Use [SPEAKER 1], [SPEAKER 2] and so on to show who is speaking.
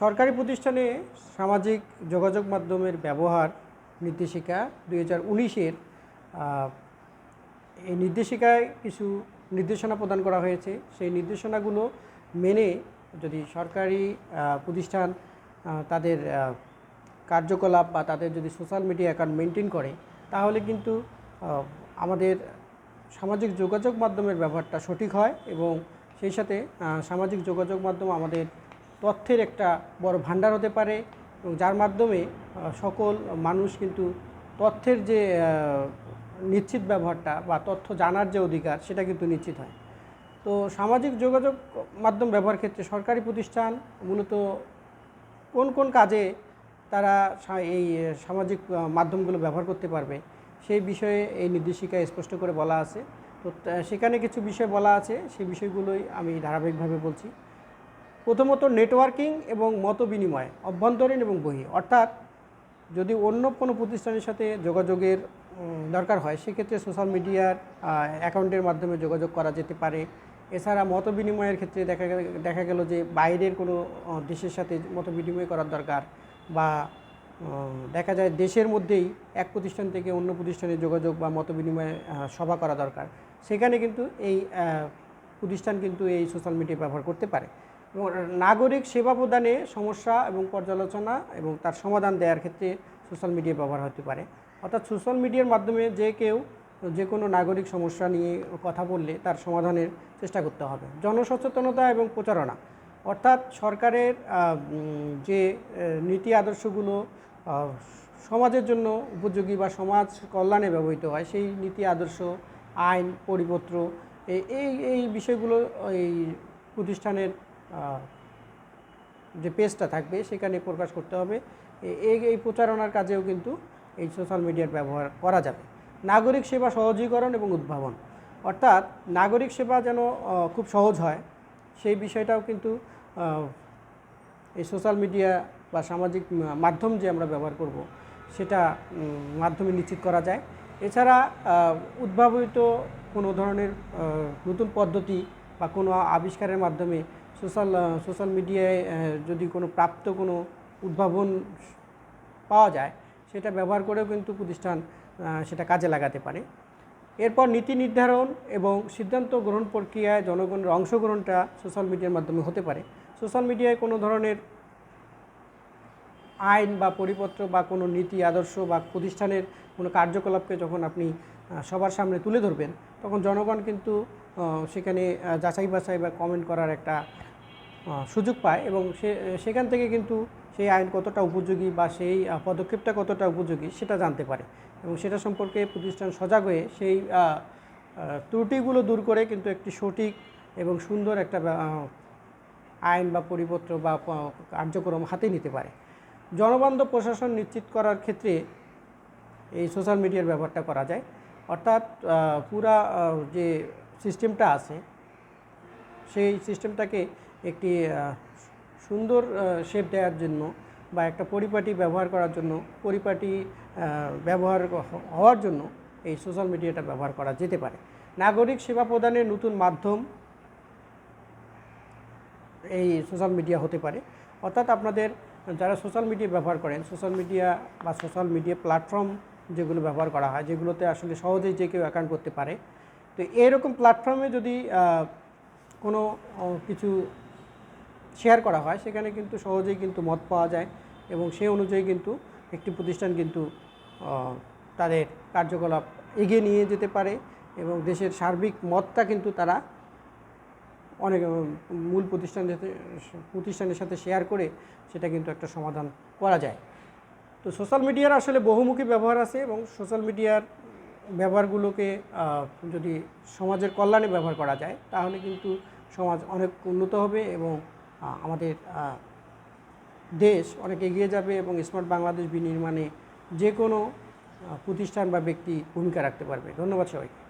[SPEAKER 1] সরকারি প্রতিষ্ঠানে সামাজিক যোগাযোগ মাধ্যমের ব্যবহার নির্দেশিকা দুই হাজার উনিশের এই নির্দেশিকায় কিছু নির্দেশনা প্রদান করা হয়েছে। সেই নির্দেশনাগুলো মেনে যদি সরকারি প্রতিষ্ঠান তাদের কার্যকলাপ বা তাদের যদি সোশ্যাল মিডিয়া অ্যাকাউন্ট মেনটেন করে, তাহলে কিন্তু আমাদের সামাজিক যোগাযোগ মাধ্যমের ব্যবহারটা সঠিক হয় এবং সেই সাথে সামাজিক যোগাযোগ মাধ্যম আমাদের তথ্যের একটা বড় ভাণ্ডার হতে পারে এবং যার মাধ্যমে সকল মানুষ কিন্তু তথ্যের যে নিশ্চিত ব্যবহারটা বা তথ্য জানার যে অধিকার, সেটা কিন্তু নিশ্চিত হয়। তো সামাজিক যোগাযোগ মাধ্যম ব্যবহার ক্ষেত্রে সরকারি প্রতিষ্ঠান মূলত কোন কোন কাজে তারা এই সামাজিক মাধ্যমগুলো ব্যবহার করতে পারবে, সেই বিষয়ে এই নির্দেশিকায় স্পষ্ট করে বলা আছে। তো, সেখানে কিছু বিষয় বলা আছে, সেই বিষয়গুলোই আমি ধারাবাহিকভাবে বলছি। প্রথমত নেটওয়ার্কিং এবং মত বিনিময় অভ্যন্তরীণ এবং বহি। অর্থাৎ যদি অন্য কোনো প্রতিষ্ঠানের সাথে যোগাযোগের দরকার হয়, সেক্ষেত্রে সোশ্যাল মিডিয়ার অ্যাকাউন্টের মাধ্যমে যোগাযোগ করা যেতে পারে। এছাড়া মত বিনিময়ের ক্ষেত্রে দেখা দেখা গেল যে বাইরের কোনো দেশের সাথে মত বিনিময় করার দরকার বা দেখা যায় দেশের মধ্যেই এক প্রতিষ্ঠান থেকে অন্য প্রতিষ্ঠানে যোগাযোগ বা মত বিনিময় সভা করা দরকার। সেখানে কিন্তু এই প্রতিষ্ঠান কিন্তু এই সোশ্যাল মিডিয়া ব্যবহার করতে পারে। নাগরিক সেবা প্রদানে সমস্যা এবং পর্যালোচনা এবং তার সমাধান দেওয়ার ক্ষেত্রে সোশ্যাল মিডিয়া ব্যবহার হতে পারে। অর্থাৎ সোশ্যাল মিডিয়ার মাধ্যমে যে কেউ যে কোনো নাগরিক সমস্যা নিয়ে কথা বললে তার সমাধানের চেষ্টা করতে হবে। জনসচেতনতা এবং প্রচারণা। অর্থাৎ সরকারের যে নীতি আদর্শগুলো সমাজের জন্য উপযোগী বা সমাজ কল্যাণে ব্যবহৃত হয়, সেই নীতি আদর্শ, আইন, পরিপত্র এই এই বিষয়গুলো এই প্রতিষ্ঠানের যে পেজটা থাকবে সেখানে প্রকাশ করতে হবে। এই এই প্রচারণার কাজেও কিন্তু এই সোশ্যাল মিডিয়ার ব্যবহার করা যাবে। নাগরিক সেবা সহজীকরণ এবং উদ্ভাবন। অর্থাৎ নাগরিক সেবা যেন খুব সহজ হয়, সেই বিষয়টাও কিন্তু এই সোশ্যাল মিডিয়া বা সামাজিক মাধ্যম যে আমরা ব্যবহার করব, সেটা মাধ্যমে নিশ্চিত করা যায়। এছাড়া উদ্ভাবিত কোনো ধরনের নতুন পদ্ধতি বা কোনো আবিষ্কারের মাধ্যমে সোশ্যাল সোশ্যাল মিডিয়ায় যদি কোনো প্রাপ্ত কোনো উদ্ভাবন পাওয়া যায়, সেটা ব্যবহার করেও কিন্তু প্রতিষ্ঠান সেটা কাজে লাগাতে পারে। এরপর নীতি নির্ধারণ এবং সিদ্ধান্ত গ্রহণ প্রক্রিয়ায় জনগণের অংশগ্রহণটা সোশ্যাল মিডিয়ার মাধ্যমে হতে পারে। সোশ্যাল মিডিয়ায় কোনো ধরনের আইন বা পরিপত্র বা কোনো নীতি, আদর্শ বা প্রতিষ্ঠানের কোনো কার্যকলাপকে যখন আপনি সবার সামনে তুলে ধরবেন, তখন জনগণ কিন্তু সেখানে যাচাই বাছাই বা কমেন্ট করার একটা সুযোগ পায় এবং সে, সেখান থেকে কিন্তু সেই আইন কতটা উপযোগী বা সেই পদক্ষেপটা কতটা উপযোগী সেটা জানতে পারে এবং সেটা সম্পর্কে প্রতিষ্ঠান সজাগ হয়ে সেই ত্রুটিগুলো দূর করে কিন্তু একটি সঠিক এবং সুন্দর একটা আইন বা পরিপত্র বা কার্যক্রম হাতে নিতে পারে। জনবান্ধব প্রশাসন নিশ্চিত করার ক্ষেত্রে এই সোশ্যাল মিডিয়ার ব্যবহারটা করা যায়। অর্থাৎ পুরা যে সিস্টেমটা আছে, সেই সিস্টেমটাকে একটি সুন্দর শেপ দেওয়ার জন্য বা একটা পরিপাটি ব্যবহার করার জন্য, পরিপাটি ব্যবহার হওয়ার জন্য এই সোশ্যাল মিডিয়াটা ব্যবহার করা যেতে পারে। নাগরিক সেবা প্রদানের নতুন মাধ্যম এই সোশ্যাল মিডিয়া হতে পারে। অর্থাৎ আপনাদের, যারা সোশ্যাল মিডিয়া ব্যবহার করেন সোশ্যাল মিডিয়া বা সোশ্যাল মিডিয়া প্ল্যাটফর্ম যেগুলো ব্যবহার করা হয়, যেগুলোতে আসলে সহজেই যে কেউ অ্যাকাউন্ট করতে পারে। তো এরকম প্ল্যাটফর্মে যদি কোনো কিছু শেয়ার করা হয়, সেখানে কিন্তু সহজেই কিন্তু মত পাওয়া যায় এবং সেই অনুযায়ী কিন্তু একটি প্রতিষ্ঠান কিন্তু তাদের কার্যকলাপ এগিয়ে নিয়ে যেতে পারে এবং দেশের সার্বিক মতটা কিন্তু তারা অনেক মূল প্রতিষ্ঠানের সাথে প্রতিষ্ঠানের সাথে শেয়ার করে সেটা কিন্তু একটা সমাধান করা যায়। তো সোশ্যাল মিডিয়ার আসলে বহুমুখী ব্যবহার আছে এবং সোশ্যাল মিডিয়ার ব্যবহারগুলোকে যদি সমাজের কল্যাণে ব্যবহার করা যায়, তাহলে কিন্তু সমাজ অনেক উন্নত হবে এবং আমাদের দেশ অনেক এগিয়ে যাবে এবং স্মার্ট বাংলাদেশ বিনির্মাণে যে কোনো প্রতিষ্ঠান বা ব্যক্তি ভূমিকা রাখতে পারবে। ধন্যবাদ সবাইকে।